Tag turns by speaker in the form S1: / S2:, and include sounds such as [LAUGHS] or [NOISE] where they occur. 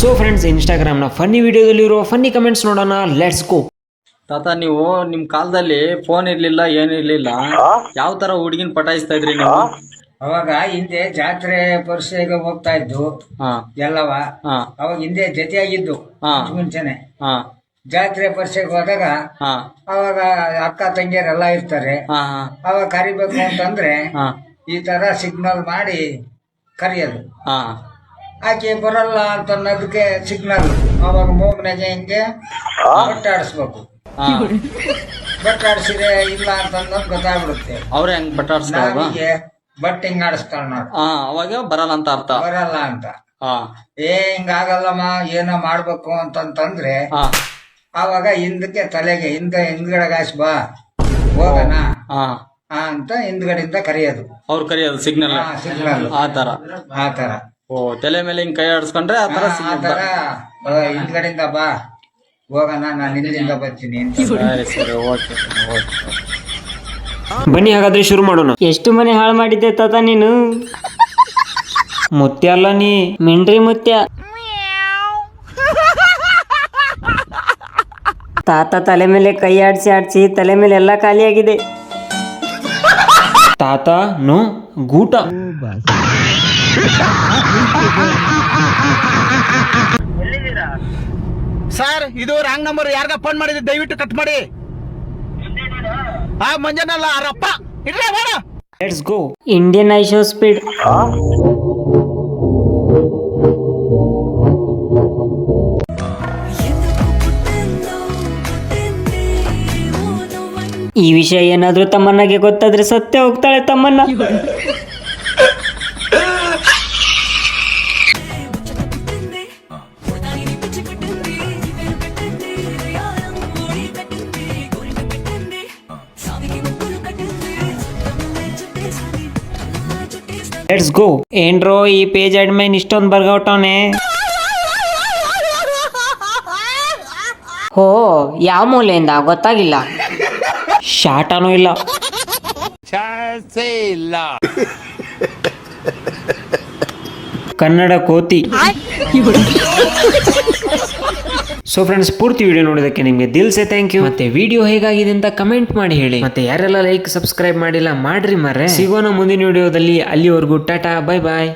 S1: So friends ಇನ್ಸ್ಟಾಗ್ರಾಮ್ನ funny ವಿಡಿಯೋದಲ್ಲಿರುವ funny comments ನೋಡೋಣ. ಲೆಟ್ಸ್ ಗೋ
S2: ತಾತ ನೀವು ನಿಮ್ ಕಾಲದಲ್ಲಿ ಫೋನ್ ಇರ್ಲಿಲ್ಲ ಏನಿರ್ಲಿಲ್ಲ ಯಾವ ತರ ಹುಡುಗಿನ ಪಟಾಯಿಸ್ತಾ ಇದ್ರಿ ನೀವು?
S3: ಅವಾಗ ಹಿಂದೆ ಜಾತ್ರೆ ಪರಿಷೆಗೆ ಹೋಗ್ತಾ ಇದ್ದು
S2: ಹಾ.
S3: ಎಲ್ಲವ
S2: ಹಾ.
S3: ಅವಾಗ ಹಿಂದೆ ಜೊತೆಯಾಗಿದ್ದು
S2: ಹಾ.
S3: ಮುಂಚೆನೆ.
S2: ಹಾ.
S3: ಜಾತ್ರೆ ಪರಿಸೆಗೆ ಹೋದಾಗ
S2: ಹಾ.
S3: ಅವಾಗ ಅಕ್ಕ ತಂಗಿಯರೆಲ್ಲ ಇರ್ತಾರೆ.
S2: ಹಾ ಹಾ.
S3: ಅವಾಗ ಕರಿಬೇಕು ಅಂತಂದ್ರೆ
S2: ಹಾ.
S3: ಈ ತರ ಸಿಗ್ನಲ್ ಮಾಡಿ ಕರಿಯೋದು.
S2: ಹಾ.
S3: ಆಕೆ ಬರಲ್ಲ ಅಂತ ಅನ್ನೋದಕ್ಕೆ ಸಿಗ್ನಲ್ ಅವಾಗ ಮೂಗ್ನಾಗೆ ಹಿಂಗೆ ಬಟ್ಟಾಡಿಸ್ಬೇಕು. ಬಟ್ಟಾಡಿಸಿದ್ರೆ ಇಲ್ಲ ಅಂತ ಅನ್ನೋದು ಗೊತ್ತಾಗ್ಬಿಡುತ್ತೆ.
S2: ಅವ್ರ ಹೆಂಗ್
S3: ನಾವಿಗೆ ಬಟ್ ಹಿಂಗ್ ಆಡಿಸ್ತಾಳ ನೋಡು.
S2: ಹಾ ಅವಾಗ ಬರಲ್ಲ ಅಂತ ಅರ್ಥ.
S3: ಬರಲ್ಲ ಅಂತ.
S2: ಹಾ.
S3: ಏ ಹಿಂಗಾಗಲ್ಲಮ್ಮ ಏನೋ ಮಾಡ್ಬೇಕು ಅಂತಂತಂದ್ರೆ
S2: ಹಾ.
S3: ಆವಾಗ ಹಿಂದಕ್ಕೆ ತಲೆಗೆ ಹಿಂದ ಹಿಂದ್ಗಡೆಗಾಸ್ ಬಾ ಹೋಗಣ.
S2: ಹಾ.
S3: ಆ ಅಂತ ಹಿಂದ್ಗಡೆಯಿಂದ ಕರೆಯೋದು.
S2: ಅವ್ರು ಕರೆಯೋದು ಸಿಗ್ನಲ್.
S3: ಆ ಸಿಗ್ನಲ್.
S2: ಆ ತರ.
S3: ಆ ತರ.
S2: ಓ ತಲೆ ಮೇಲೆ ಹಿಂಗ್ ಕೈ ಆಡಿಸ್ಕೊಂಡ್ರೆ ಆತರ ತರ
S3: ಆ ತರ. ಹಿಂದ್ಗಡೆಯಿಂದ ಬಾ. ಹೋಗೋಣ ನಾನು ಹಿಂದಿಂದ ಬರ್ತೀನಿ ಅಂತ.
S2: ಸರಿ ಸರಿ ಓಕೆ ಓಕೆ.
S1: ಬನ್ನಿ ಹಾಗಾದ್ರೆ ಶುರು ಮಾಡೋಣ.
S4: ಎಷ್ಟು ಮನೆ ಹಾಳು ಮಾಡಿದ್ದೆ ತಾತ ನೀನು?
S1: ಮುತ್ಯ ಅಲ್ಲ ನೀ.
S4: ಮಿಂಡ್ರಿ ಮುತ್ಯ. ತಾತ ತಲೆ ಮೇಲೆ ಕೈ ಆಡಿಸಿ ಆಡಿಸಿ ತಲೆ ಮೇಲೆ ಎಲ್ಲ ಖಾಲಿಯಾಗಿದೆ.
S1: ತಾತ ನೋ ಗೂಟ.
S5: ಸರ್ ಇದು ರಾಂಗ್ ನಂಬರ್ ಯಾರ್ಗ ಫೋನ್ ಮಾಡಿದ್ರೆ ದಯವಿಟ್ಟು ಕಟ್ ಮಾಡಿ. ಆ ಮಂಜನಲ್ಲ ಅರಪ್ಪ ಇಡ್ರಿ ಬೇಡ.
S1: Let's go
S4: Indian IShowSpeed ಈ ವಿಷಯ ಏನಾದ್ರೂ ತಮ್ಮನ್ನಗೆ ಗೊತ್ತಾದ್ರೆ ಸತ್ಯ ಹೋಗ್ತಾಳೆ ತಮ್ಮನ್ನ. [LAUGHS]
S1: ಲೆಟ್ಸ್ ಗೋ ಏನ್ರೋ ಈ ಪೇಜ್ ಅಡ್ಮೈನ್ ಇಷ್ಟೊಂದು ಬರ್ಗೌಟವನೆ.
S4: ಹೋ ಯಾವ ಮೂಲೆಯಿಂದ? ಗೊತ್ತಾಗಿಲ್ಲ.
S1: ಶಾಟನೂ ಇಲ್ಲ. ಕನ್ನಡ ಕೋತಿ. ಸೊ ಫ್ರೆಂಡ್ಸ್ ಪೂರ್ತಿ ವಿಡಿಯೋ ನೋಡೋದಕ್ಕೆ ನಿಮಗೆ ದಿಲ್ ಸೆ ಥ್ಯಾಂಕ್ ಯು ಮತ್ತೆ ವಿಡಿಯೋ ಹೇಗಾಗಿದೆ ಅಂತ ಕಮೆಂಟ್ ಮಾಡಿ ಹೇಳಿ. ಮತ್ತೆ ಯಾರೆಲ್ಲ ಲೈಕ್ ಸಬ್ಸ್ಕ್ರೈಬ್ ಮಾಡಿಲ್ಲ ಮಾಡ್ರಿ ಮರ್ರೆ. ಸಿಗೋಣ ಮುಂದಿನ ವಿಡಿಯೋದಲ್ಲಿ ಅಲ್ಲಿವರೆಗೂ ಟಾಟಾ ಬೈ ಬಾಯ್